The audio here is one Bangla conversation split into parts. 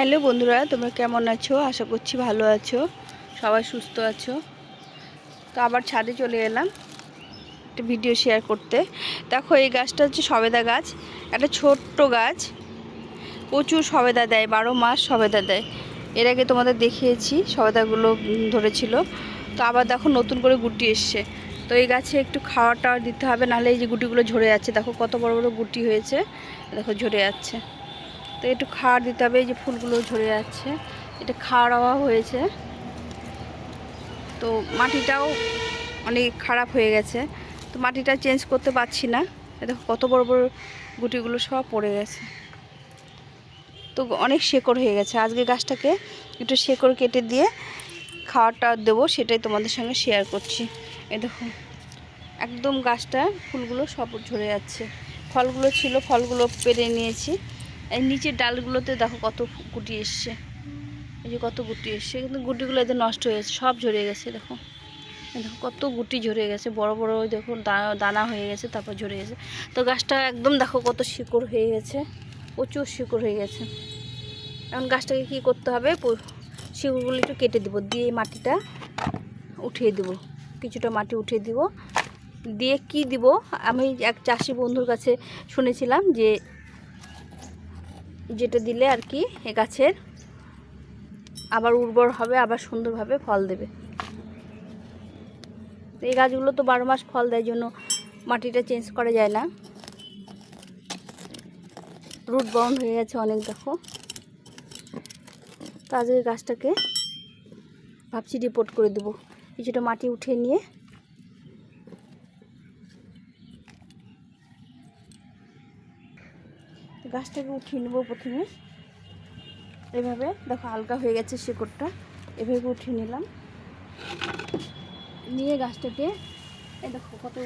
হ্যালো বন্ধুরা, তোমরা কেমন আছো? আশা করছি ভালো আছো। সবাই সুস্থ আছো। তো আবার ছাদে চলে এলাম একটা ভিডিও শেয়ার করতে। দেখো, এই গাছটা হচ্ছে সবেদা গাছ। একটা ছোট্ট গাছ। প্রচুর সবেদা দেয়, বারো মাস সবেদা দেয়। এর আগে তোমাদের দেখিয়েছি, সবেদাগুলো ধরেছিল। তো আবার দেখো, নতুন করে গুটি এসছে। তো এই গাছে একটু খাওয়া টাওয়া দিতে হবে, নাহলে এই যে গুটিগুলো ঝরে যাচ্ছে। দেখো, কত বড় বড় গুটি হয়েছে। দেখো, ঝরে যাচ্ছে। তো একটু খাওয়ার দিতে হবে, এই যে ফুলগুলো ঝরে যাচ্ছে। এটা অভাব হয়েছে। তো মাটিটাও অনেক খারাপ হয়ে গেছে। তো মাটিটা চেঞ্জ করতে পারছি না। দেখো কত বড় বড় গুটিগুলো সব পড়ে গেছে। তো অনেক শেকড় হয়ে গেছে। আজকে গাছটাকে একটু শেকড় কেটে দিয়ে খাওয়ারটা দেবো, সেটাই তোমাদের সঙ্গে শেয়ার করছি। এ দেখো, একদম গাছটা ফুলগুলো সব ঝরে যাচ্ছে। ফলগুলো ছিল, ফলগুলো পেরে নিয়েছি। এই নিচের ডালগুলোতে দেখো কত গুটি এসছে। এই যে কত গুটি এসছে। কিন্তু গুটিগুলো এদের নষ্ট হয়ে গেছে, সব ঝরে গেছে, দেখো। দেখো কত গুটি ঝরে গেছে, বড় বড় দেখো দানা হয়ে গেছে, তারপর ঝরে গেছে। তো গাছটা একদম দেখো কত শিকড় হয়ে গেছে, প্রচুর শিকড় হয়ে গেছে। এখন গাছটাকে কী করতে হবে? শিকড়গুলো একটু কেটে দেবো, দিয়ে মাটিটা উঠিয়ে দেবো। কিছুটা মাটি উঠিয়ে দিব। দিয়ে কি দিব? আমি এক চাষি বন্ধুর কাছে শুনেছিলাম যে যেটা দিলে আর কি এ গাছের আবার উর্বর হবে, আবার সুন্দরভাবে ফল দেবে। এই গাছগুলো তো বারো মাস ফল দেয় জন্য মাটিটা চেঞ্জ করা যায় না। রুট বাউন্ড হয়ে গেছে অনেক, দেখো। তো আজকে গাছটাকে ভাবছি রিপোর্ট করে দেবো। কিছুটা মাটি উঠিয়ে নিয়ে গাছটাকে উঠিয়ে নেব প্রথমে। এভাবে, দেখো হালকা হয়ে গেছে শিকড়টা। এভাবে উঠিয়ে নিলাম। নিয়ে গাছটাকে, এই দেখো কত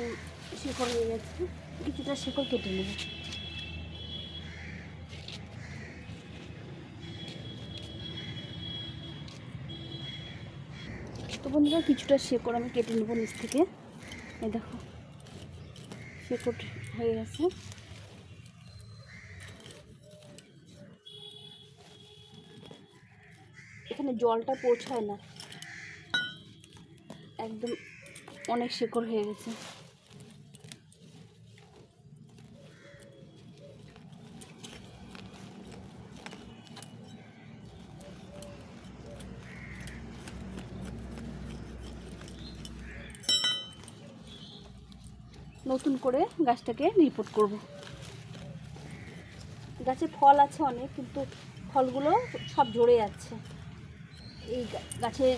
শিকড় হয়ে গেছে। কিছুটা শিকড় কেটে নেব। তো বন্ধুরা, কিছুটা শিকড় আমি কেটে নেব নিচ থেকে। এই দেখো, শিকড় হয়ে গেছে। এখানে জলটা পৌঁছায় না। একদম অনেক শিকড় হয়ে গেছে। নতুন করে গাছটাকে রিপোর্ট করব। গাছে ফল আছে অনেক, কিন্তু ফলগুলো সব ঝরে যাচ্ছে। এই গাছের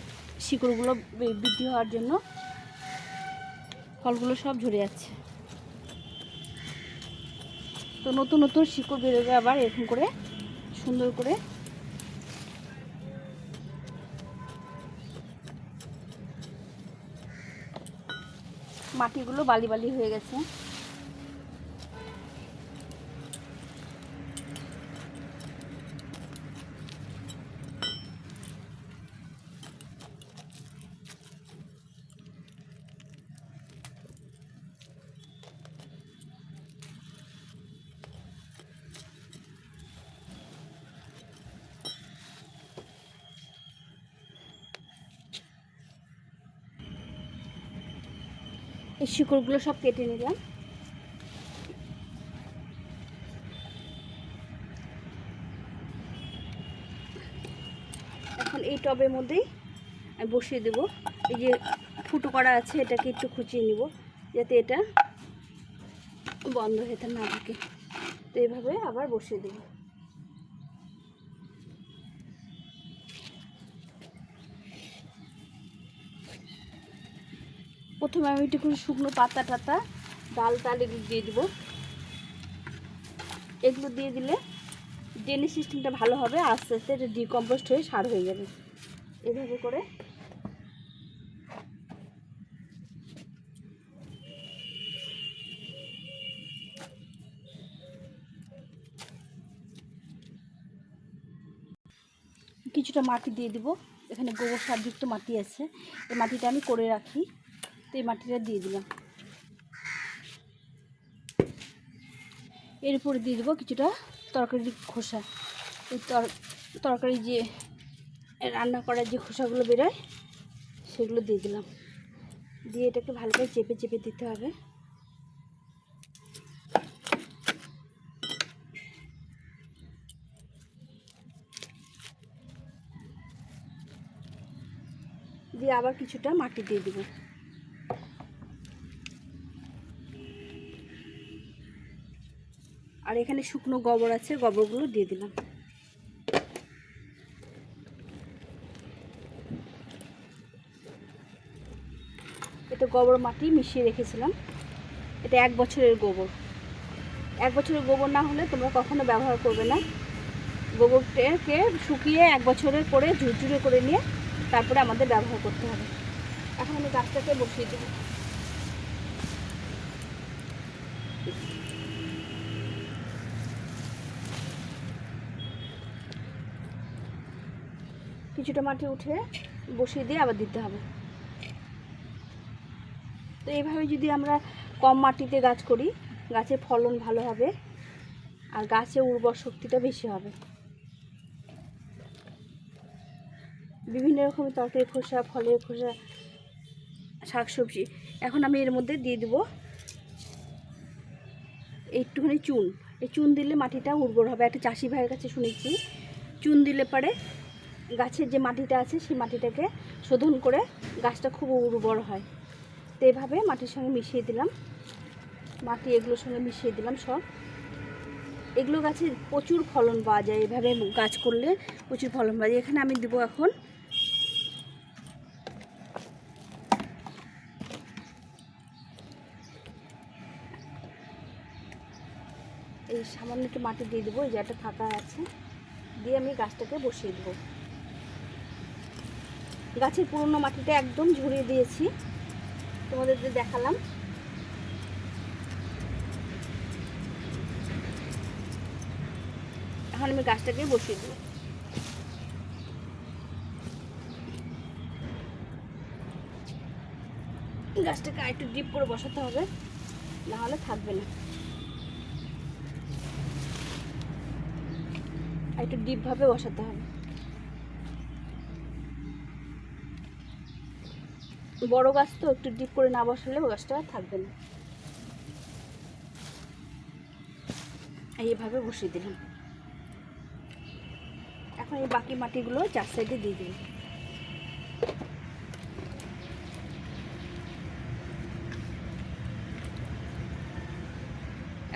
শিকড়গুলো বৃদ্ধি হওয়ার জন্য ফলগুলো সব ঝরে যাচ্ছে। তো নতুন নতুন শিকড় বেরোবে আবার এরকম করে, সুন্দর করে। মাটিগুলো বালি বালি হয়ে গেছে। এই শিকড়গুলো সব কেটে নিলাম। এখন এই টবের মধ্যেই আমি বসিয়ে দেব। এই যে ফুটো করা আছে, এটাকে একটু খুঁচিয়ে নিব, যাতে এটা বন্ধ হয়ে না থাকে। তো এইভাবে আবার বসিয়ে দেব। প্রথমে আমি একটু শুকনো পাতা টাতা, ডাল টাল এগুলো দিয়ে দেবো। এগুলো দিয়ে দিলে ড্রেনেজ সিস্টেমটা ভালো হবে, আস্তে আস্তে এটা ডিকম্পোস্ট হয়ে সার হয়ে যাবে। এভাবে করে কিছুটা মাটি দিয়ে দিব। এখানে গোবর সারযুক্ত মাটি আছে। এই মাটিটা আমি করে রাখি। তো এই মাটিটা দিয়ে দিলাম। এর উপরে দিয়ে দেবো কিছুটা তরকারির খোসা। এই তরকারি যে রান্না করার যে খোসাগুলো বেরোয়, সেগুলো দিয়ে দিলাম। দিয়ে এটাকে ভালো করে চেপে চেপে দিতে হবে। দিয়ে আবার কিছুটা মাটি দিয়ে দিব। আর এখানে শুকনো গোবর আছে, গোবরগুলো দিয়ে দিলাম। এটা গোবর মাটি মিশিয়ে রেখেছিলাম। এটা এক বছরের গোবর। এক বছরের গোবর না হলে তোমরা কখনো ব্যবহার করবে না। গোবরটাকে শুকিয়ে এক বছরের করে ঝুরঝুরে করে নিয়ে তারপরে আমাদের ব্যবহার করতে হবে। এখন আমি গাছটাকে বসিয়ে দেবো কিছুটা মাটি উঠে বসিয়ে দিয়ে আবার দিতে হবে। তো এইভাবে যদি আমরা কম মাটিতে গাছ করি, গাছের ফলন ভালো হবে আর গাছে উর্বর শক্তিটা বেশি হবে। বিভিন্ন রকমের তরকারি, খোসা, ফলের খোসা, শাকসবজি। এখন আমি এর মধ্যে দিয়ে দেবো একটুখানি চুন। এই চুন দিলে মাটিটা উর্বর হবে। একটা চাষি ভাইয়ের কাছে শুনেছি, চুন দিলে পরে গাছের যে মাটিটা আছে, সেই মাটিটাকে শোধন করে গাছটা খুব উর্বর হয়। তো এইভাবে মাটির সঙ্গে মিশিয়ে দিলাম। মাটি এগুলোর সঙ্গে মিশিয়ে দিলাম সব। এগুলো গাছে প্রচুর ফলন পাওয়া যায়। এভাবে গাছ করলে প্রচুর ফলন পাওয়া যায়। এখানে আমি দেবো এখন এই সামান্য একটু মাটি দিয়ে দেবো। এই জায়গাটা ফাঁকা আছে। দিয়ে আমি গাছটাকে বসিয়ে দেবো। গাছের পুরনো মাটিটা একদম ঝরিয়ে দিয়েছি। তোমাদের যে দেখালাম। এখন আমি গাছটাকে বসিয়ে দেবো গাছটাকে আর একটু ডিপ করে বসাতে হবে, নাহলে থাকবে না। আর একটু ডিপভাবে বসাতে হবে। বড় গাছ তো, একটু ডিপ করে না বসালে গাছটা থাকবে না। এইভাবে বসিয়ে দিলাম। এখন এই বাকি মাটিগুলো চার সাইডে দিয়ে দিই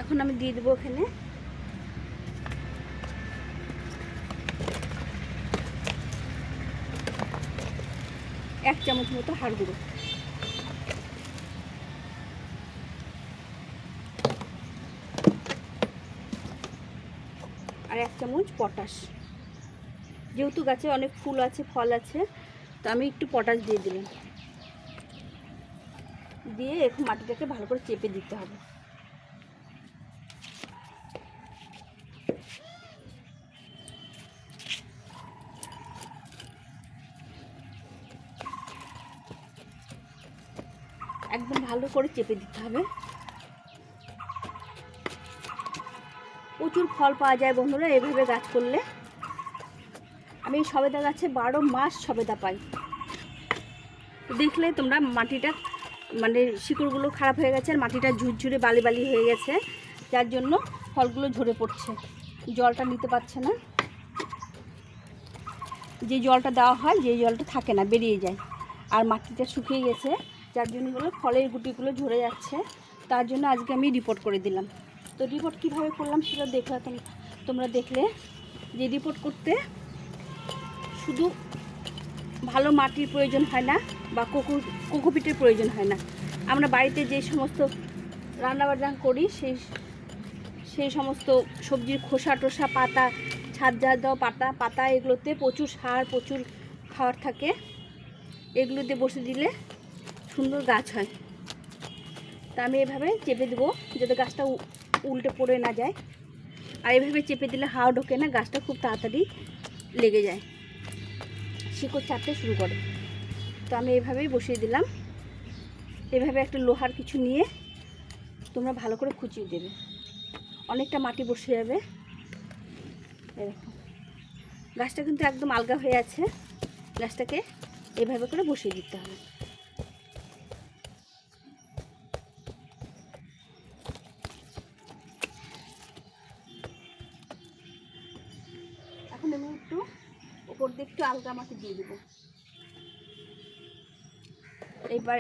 এখন আমি দিয়ে দেবো এখানে এক চামচ মতো হাড় গুঁড়ো। আর এক চামচ পটাশ। যেহেতু গাছে অনেক ফুল আছে, ফল আছে, তো আমি একটু পটাশ দিয়ে দিলাম। দিয়ে এখন মাটিটাকে ভালো করে চেপে দিতে হবে। একদম ভালো করে চেপে দিতে হবে। প্রচুর ফল পাওয়া যায় বন্ধুরা, এভাবে গাছ করলে। আমি সবেদা গাছে বারো মাস সবেদা পাই। দেখলে তোমরা মাটিটা মানে শিকড়গুলো খারাপ হয়ে গেছে আর মাটিটা ঝুরঝুরে বালি বালি হয়ে গেছে, যার জন্য ফলগুলো ঝরে পড়ছে। জলটা নিতে পারছে না। যে জলটা দেওয়া হয়, যে জলটা থাকে না, বেরিয়ে যায়। আর মাটিটা শুকিয়ে গেছে। যার জন্য হলো ফলের গুটিগুলো ঝরে যাচ্ছে। তার জন্য আজকে আমি রিপোর্ট করে দিলাম। তো রিপোর্ট কীভাবে করলাম সেটা দেখলে তোম- তোমরা দেখলে যে রিপোর্ট করতে শুধু ভালো মাটির প্রয়োজন হয় না বা কোকো কোকোপিটের প্রয়োজন হয় না। আমরা বাড়িতে যে সমস্ত রান্নাবান্না করি, সেই সেই সমস্ত সবজির খোসা টোসা, পাতা, ছাদ যা দেওয়া, পাতা পাতা, এগুলোতে প্রচুর সার, প্রচুর খাবার থাকে। এগুলোতে বসে দিলে সুন্দর গাছ হয়। তা আমি এভাবে চেপে দেবো, যাতে গাছটা উল্টে পড়ে না যায়। আর এভাবে চেপে দিলে হাওয়া ঢোকে না, গাছটা খুব তাড়াতাড়ি লেগে যায়। শিকড় ছাড়তে শুরু করে। তো আমি এভাবেই বসিয়ে দিলাম। এভাবে একটা লোহার কিছু নিয়ে তোমরা ভালো করে খুঁচিয়ে দেবে। অনেকটা মাটি বসে যাবে। এরকম গাছটা কিন্তু একদম আলগা হয়ে আছে। গাছটাকে এভাবে করে বসিয়ে দিতে হবে। আলগা মাটি দিয়ে দেবো। এইবার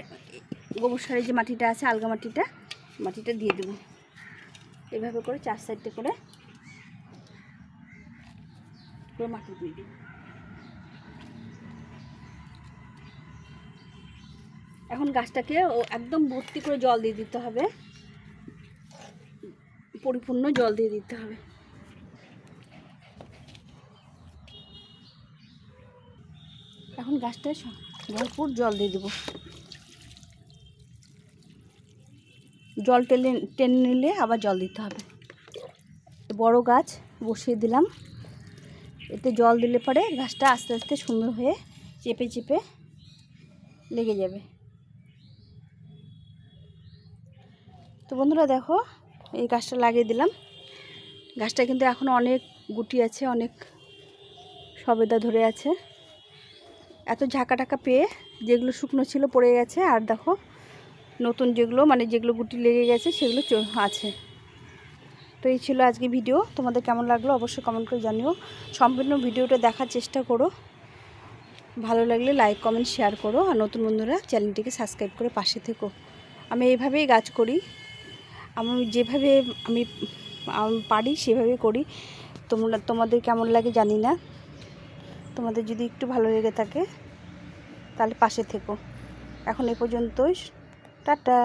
গোবর সারের যে মাটিটা আছে, আলগা মাটিটা মাটিটা দিয়ে দেবো। এভাবে করে চার সাইডটা করে পুরো মাটি দিয়ে দিই এখন গাছটাকে একদম ভর্তি করে জল দিয়ে দিতে হবে। পরিপূর্ণ জল দিয়ে দিতে হবে। এখন গাছটায় ভরপুর জল দিয়ে দেবো। জল টেনে টেনে নিলে আবার জল দিতে হবে। বড় গাছ বসিয়ে দিলাম। এতে জল দিলে পরে গাছটা আস্তে আস্তে সুন্দর হয়ে চেপে চেপে লেগে যাবে। তো বন্ধুরা দেখো, এই গাছটা লাগিয়ে দিলাম। গাছটা কিন্তু এখন অনেক গুটি আছে, অনেক সবেদা ধরে আছে। এত ঝাঁকা টাকা পেয়ে যেগুলো শুকনো ছিল পড়ে গেছে, আর দেখো নতুন যেগুলো মানে যেগুলো গুটি লেগে গেছে সেগুলো আছে। তো এই ছিল আজকে ভিডিও। তোমাদের কেমন লাগল অবশ্যই কমেন্ট করে জানিও। সম্পূর্ণ ভিডিওটা দেখার চেষ্টা করো। ভালো লাগলে লাইক কমেন্ট শেয়ার করো। আর নতুন বন্ধুরা চ্যানেলটিকে সাবস্ক্রাইব করে পাশে থেকো। আমি এইভাবেই গাছ করি। আমি যেভাবে আমি পারি সেভাবে করি। তোমরা, তোমাদের কেমন লাগে জানি না। তোমাদের যদি একটু ভালো লেগে থাকে তাহলে পাশে থেকো। এখন এ পর্যন্তই। টাটা।